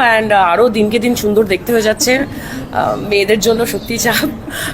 And আরও দিনকে দিন সুন্দর দেখতে হয়ে যাচ্ছে। মেয়েদের জন্য সত্যি চাপ।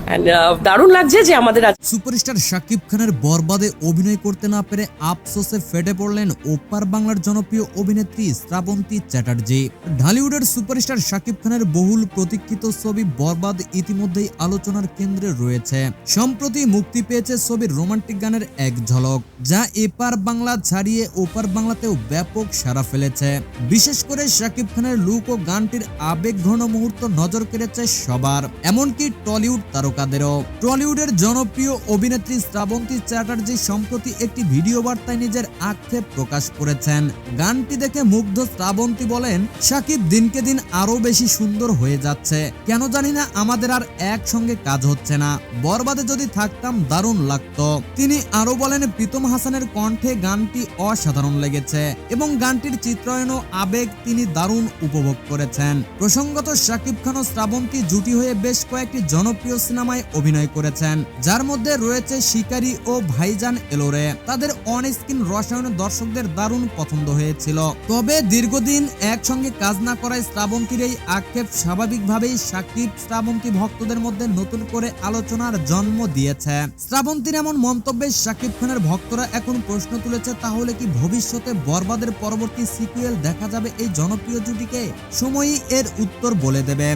অ্যান্ড দারুণ লাগছে যে আমাদের সুপারস্টার শাকিব খানের বরবাদে অভিনয় করতে না পেরে আফসোসে ফেটে পড়লেন ওপার বাংলার জনপ্রিয় অভিনেত্রী শ্রাবন্তী চ্যাটার্জি। ঢালিউডের সুপারস্টার শাকিব খানের বহুল প্রতীক্ষিত ছবি বরবাদ ইতিমধ্যেই আলোচনার কেন্দ্রে রয়েছে। সম্প্রতি মুক্তি পেয়েছে ছবির রোমান্টিক গানের এক ঝলক, যা এপার বাংলা ছাড়িয়ে ওপার বাংলাতেও ব্যাপক সাড়া ফেলেছে। বিশেষ করে শাকিব খানের লুক ও গানটির আবেগ ঘন মুহূর্ত নজর কেড়েছে সবার, এমনকি টলিউড তারকাদেরও। টলিউডের জনপ্রিয় অভিনেত্রী শ্রাবন্তী চ্যাটার্জি সম্প্রতি একটি ভিডিও বার্তায় নিজের আক্ষেপ প্রকাশ করেছেন। গানটি দেখে মুগ্ধ শ্রাবন্তী বলেন, সাকিব দিনকে দিন আরও বেশি সুন্দর হয়ে যাচ্ছে। কেন জানি না আমাদের আর একসঙ্গে কাজ হচ্ছে না। বরবাদে যদি থাকতাম দারুণ লাগতো। তিনি আরও বলেন, প্রীতম হাসানের কণ্ঠে গানটি অসাধারণ লেগেছে এবং গানটির চিত্রায়ন ও আবেগ তিনি দারুণ উপভোগ করেছেন। প্রসঙ্গত শাকিব খান ও শ্রাবন্তী জুটি হয়ে বেশ কয়েকটি জনপ্রিয় সিনেমায় অভিনয় করেছেন, যার মধ্যে রয়েছে শিকারী ও ভাইজান এলোরে। তাদের অন স্ক্রিন রসায়নে দর্শকদের দারুণ পছন্দ হয়েছিল। তবে দীর্ঘদিন একসঙ্গে কাজ না করায় শ্রাবন্তীর এই আক্ষেপ স্বাভাবিকভাবেই সাকিব শ্রাবন্তী ভক্তদের মধ্যে নতুন করে আলোচনার জন্ম দিয়েছে। শ্রাবন্তীর এমন মন্তব্যে শাকিব খানের ভক্তরা এখন প্রশ্ন তুলেছে, তাহলে কি ভবিষ্যতে বরবাদের পরবর্তী সিকুয়েল দেখা যাবে এই জনপ্রিয় জুটিকে? সময়ই এর উত্তর বলে দেবে।